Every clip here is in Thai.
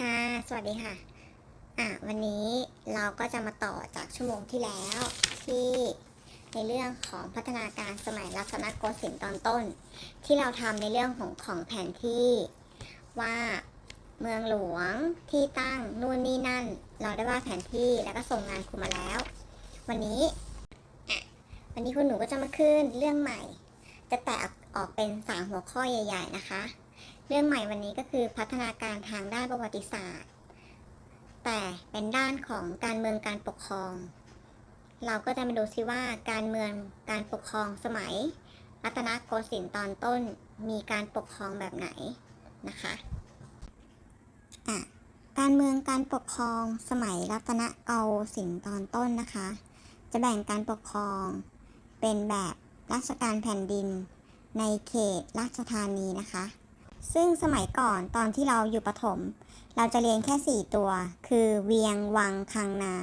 ค่ะ สวัสดีค่ะ อะ วันนี้เราก็จะมาต่อจากชั่วโมงที่แล้วที่ในเรื่องของพัฒนาการสมัยรัตนโกสินทร์ตอนต้น ที่เราทำในเรื่องของของแผนที่ว่าเมืองหลวงที่ตั้งนู่นนี่นั่น เราได้วาแผนที่แล้วก็ส่งงานครูมาแล้ว วันนี้อะวันนี้คุณหนูก็จะมาขึ้นเรื่องใหม่ จะแตกออกเป็นสามหัวข้อใหญ่ ๆ นะคะ เรื่องใหม่วันนี้ก็คือพัฒนาการทางด้านประวัติศาสตร์ แต่เป็นด้านของการเมืองการปกครอง เราก็จะมาดูซิว่าการเมืองการปกครองสมัย รัตนโกสินทร์ตอนต้นมีการปกครองแบบไหนนะคะการเมืองการปกครองสมัยรัตนโกสินทร์ตอนต้นนะคะ จะแบ่งการปกครอง เป็นแบบราชการแผ่นดิน ในเขตราชธานีนะคะ ซึ่งสมัยก่อนตอนที่เราอยู่ประถม เราจะเรียนแค่ 4 ตัว คือเวียงวังคังนา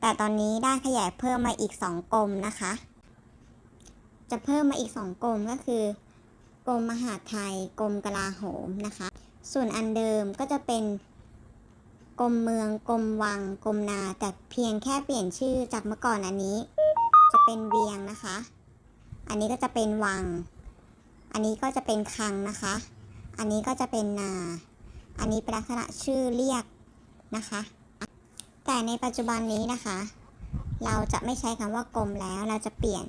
แต่ตอนนี้ได้ขยายเพิ่มมาอีก 2กรมนะคะ จะเพิ่มมาอีก 2กรมก็คือกรมมหาดไทยกรมกลาโหมนะคะ ส่วนอันเดิมก็จะเป็นกรมเมืองกรมวังกรมนาแต่เพียงแค่เปลี่ยนชื่อจากเมื่อก่อนอันนี้ จะเป็นเวียงนะคะ อันนี้ก็จะเป็นวัง อันนี้ก็จะเป็นคังนะคะ อันนี้ก็จะเป็นนาอันนี้เป็นลักษณะชื่อเรียกนะคะ แต่ในปัจจุบันนี้นะคะ เราจะไม่ใช้คำว่ากรมแล้ว เราจะเปลี่ยน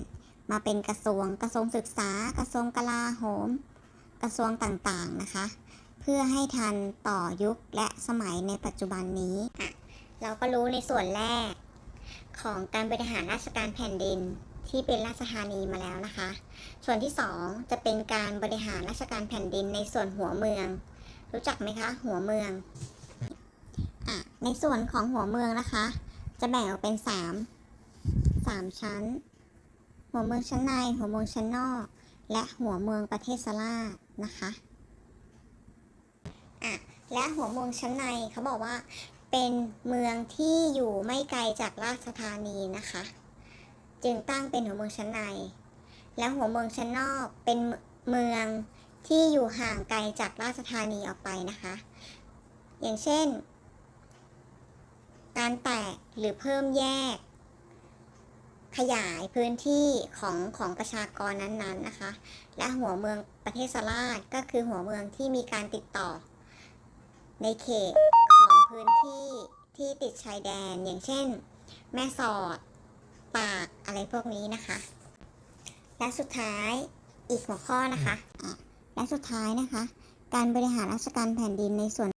มาเป็นกระทรวง กระทรวงศึกษา กระทรวงกลาโหม กระทรวงต่างๆนะคะ เพื่อให้ทันต่อยุคและสมัยในปัจจุบันนี้อะเราก็รู้ในส่วนแรกของการบริหารราชการแผ่นดิน ที่เป็นราชธานีมาแล้วนะคะ ส่วนที่ 2 จะเป็นการบริหารราชการแผ่นดินในส่วนหัวเมือง รู้จักไหมคะ หัวเมืองอะในส่วนของหัวเมืองนะคะ จะแบ่งออกเป็น 3 3 ชั้น หัวเมืองชั้นใน หัวเมืองชั้นนอก และหัวเมืองประเทศสลาดนะคะอะและหัวเมืองชั้นในเขาบอกว่าเป็นเมืองที่อยู่ไม่ไกลจากราชธานีนะคะ จึงตั้งเป็นหัวเมืองชั้นใน และหัวเมืองชั้นนอกเป็นเมืองที่อยู่ห่างไกลจากราชธานีออกไปนะคะ อย่างเช่น การแตกหรือเพิ่มแยก ขยายพื้นที่ของของประชากรนั้นๆนะคะ และหัวเมืองประเทศสลาดก็คือหัวเมืองที่มีการติดต่อ ในเขตของพื้นที่ที่ติดชายแดน อย่างเช่น แม่สอด ปากอะไรพวกนี้นะคะ และสุดท้ายอีกหัวข้อนะคะอะและสุดท้ายนะคะ การบริหารราชการแผ่นดินในส่วน